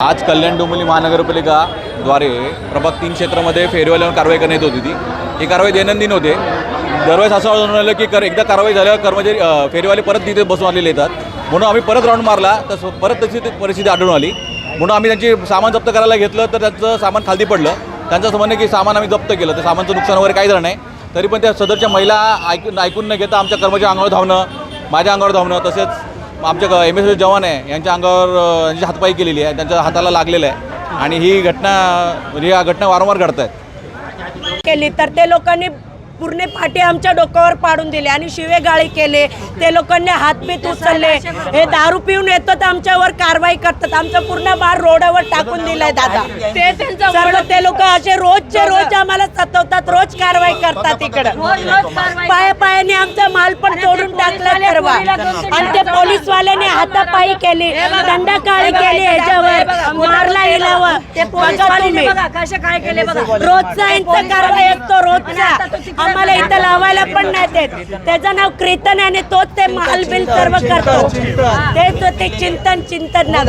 आज कल्याण डोंबिवली महानगरपालिकाद्वारे प्रभाग तीन क्षेत्रामध्ये फेरीवाल्यावर कारवाई करण्यात होती ती. ही कारवाई दैनंदिन होते. दरवेळेस असं आढळून आलं की कर एकदा कारवाई झाल्यावर कर्मचारी फेरीवाले परत तिथे बसून आलेले येतात. म्हणून आम्ही परत राऊंड मारला तर परत तशी ती परिस्थिती आढळून आली. म्हणून आम्ही त्यांची सामान जप्त करायला घेतलं तर त्यांचं सामान खाली पडलं. त्यांचं असं म्हणणं की सामान आम्ही जप्त केलं. तर सामानचं नुकसान वगैरे काही झालं नाही. तरी पण त्या सदरच्या महिला ऐकून ऐकून न घेता आमच्या कर्मचारी अंगावर धावणं माझ्या अंगावर धावणं तसेच आमच्या एम एस जवान आहे यांच्या अंगावर यांची हातपाई केलेली आहे त्यांच्या हाताला लागलेलं आहे आणि ही घटना म्हणजे या घटना वारंवार घडत आहेत केली तर ते लोकांनी पूर्ण पाठी आमच्या डोक्यावर पाडून दिले आणि शिवे गाळी केले ते लोकांनी हातबीत उचलले हे दारू पिऊन येतो तर आमच्यावर कारवाई करतात आमचं पूर्ण बार रोडावर टाकून दिलंय दादा ते त्यांचं सर्व ते लोक असे रोजचे रोज आम्हाला सतवतात रोज कारवाई करतात इकडं पाया पायाने आमचा माल पण तीन आणि ते वेळा पोलीसवाल्याने हातापायी केली दंडाकाळी केली ह्याच्यावर मारला हिलावं ते बघा तुम्ही. काय केले बघा. रोजचा यांचा कारवाई असतो रोजचा. आम्हाला इथं लावायला पण नाही देत. त्याचं नाव कीर्तन आणि तोच ते माल बिल सर्व करतो. तेच ते चिंतन चिंतन ना